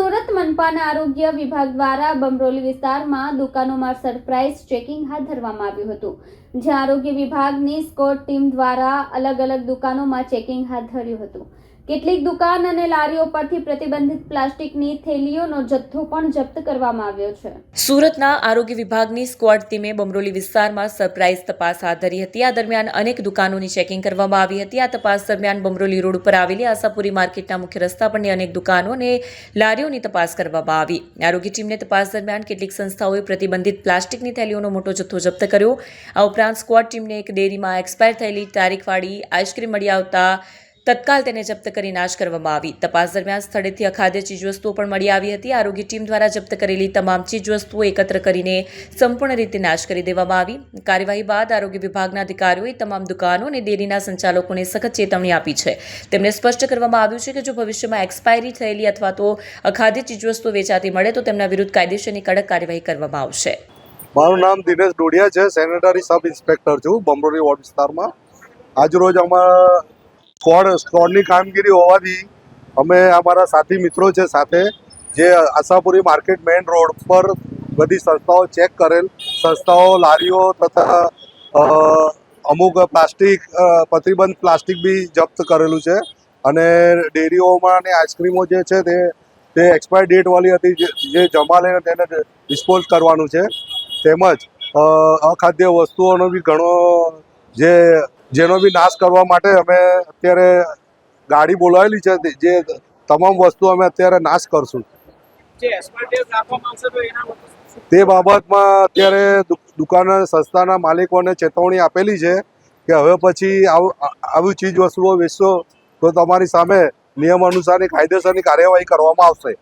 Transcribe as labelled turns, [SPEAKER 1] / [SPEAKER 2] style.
[SPEAKER 1] સુરત મનપાના આરોગ્ય વિભાગ દ્વારા બમરોલી વિસ્તારમાં દુકાનોમાં સરપ્રાઇઝ ચેકિંગ હાથ ધરવામાં આવ્યું હતું, જ્યાં આરોગ્ય વિભાગની સ્કોટ ટીમ દ્વારા અલગ અલગ દુકાનોમાં ચેકિંગ હાથ ધર્યું હતું. કેટલીક દુકાન અને લારીઓ પરથી પ્રતિબંધિત પ્લાસ્ટિકની થેલીઓનો જથ્થો પણ જપ્ત કરવામાં આવ્યો છે.
[SPEAKER 2] સુરતના આરોગ્ય વિભાગની સ્ક્વોડ ટીમે બમરોલી વિસ્તારમાં સરપ્રાઇઝ તપાસ હાથ ધરી હતી. આ દરમિયાન અનેક દુકાનોની ચેકિંગ કરવામાં આવી હતી. આ તપાસ દરમિયાન બમરોલી રોડ ઉપર આવેલી આશાપુરી માર્કેટના મુખ્ય રસ્તા પરની અનેક દુકાનો અને લારીઓની તપાસ કરવામાં આવી. આરોગ્ય ટીમને તપાસ દરમિયાન કેટલીક સંસ્થાઓએ પ્રતિબંધિત પ્લાસ્ટિકની થેલીઓનો મોટો જથ્થો જપ્ત કર્યો. આ ઉપરાંત સ્ક્વોડ ટીમને એક ડેરીમાં એક્સપાયર થયેલી તારીખવાળી આઈસ્ક્રીમ મળી આવતા તત્કાલ તેને જપ્ત કરી નાશ કરવામાં આવી. તપાસ દરમિયાન સ્થળેથી અખાદ્ય ચીજવસ્તુઓ પણ મળી આવી હતી. આરોગ્ય ટીમ દ્વારા જપ્ત કરેલી તમામ ચીજવસ્તુઓ એકત્ર કરીને સંપૂર્ણ રીતે નાશ કરી દેવામાં આવી. કાર્યવાહી બાદ આરોગ્ય વિભાગના અધિકારીઓએ તમામ દુકાનો અને ડેરીના સંચાલકોને સખત ચેતવણી આપી છે. તેમને સ્પષ્ટ કરવામાં આવ્યું છે કે જો ભવિષ્યમાં એક્સપાયરી થયેલી અથવા તો અખાદ્ય ચીજવસ્તુઓ વેચાતી મળે, તો તેમના વિરુદ્ધ કાયદેસરની કડક કાર્યવાહી કરવામાં આવશે.
[SPEAKER 3] મારું નામ દિનેશ ડોડિયા છે. સેનેટરી સબ ઇન્સ્પેક્ટર છું બમરોલી વોર્ડ વિસ્તારમાં. આજરોજ અમારા સ્કોડ સ્કોડની કામગીરી હોવાથી અમે અમારા સાથી મિત્રો છે સાથે, જે આશાપુરી માર્કેટ મેઇન રોડ પર બધી સંસ્થાઓ ચેક કરેલ. સંસ્થાઓ, લારીઓ તથા અમુક પ્લાસ્ટિક પ્રતિબંધ પ્લાસ્ટિક બી જપ્ત કરેલું છે. અને ડેરીઓમાં અને આઈસ્ક્રીમો જે છે તે તે એક્સપાયર ડેટવાળી હતી, જે- જમા લઈને તેને ડિસ્પોઝ કરવાનું છે. તેમજ અખાદ્ય વસ્તુઓનો બી ઘણો જે જેનો બી નાશ કરવા માટે અમે અત્યારે ગાડી બોલાવેલી છે જે તમામ વસ્તુ અમે અત્યારે નાશ કરશું.
[SPEAKER 4] તો
[SPEAKER 3] બાબતમાં અત્યારે દુકાન સંસ્થાના માલિકોને ચેતવણી આપેલી છે કે હવે પછી આવી ચીજ વસ્તુઓ વેચશો તો તમારી સામે નિયમ અનુસારની કાયદેસરની કાર્યવાહી કરવામાં આવશે.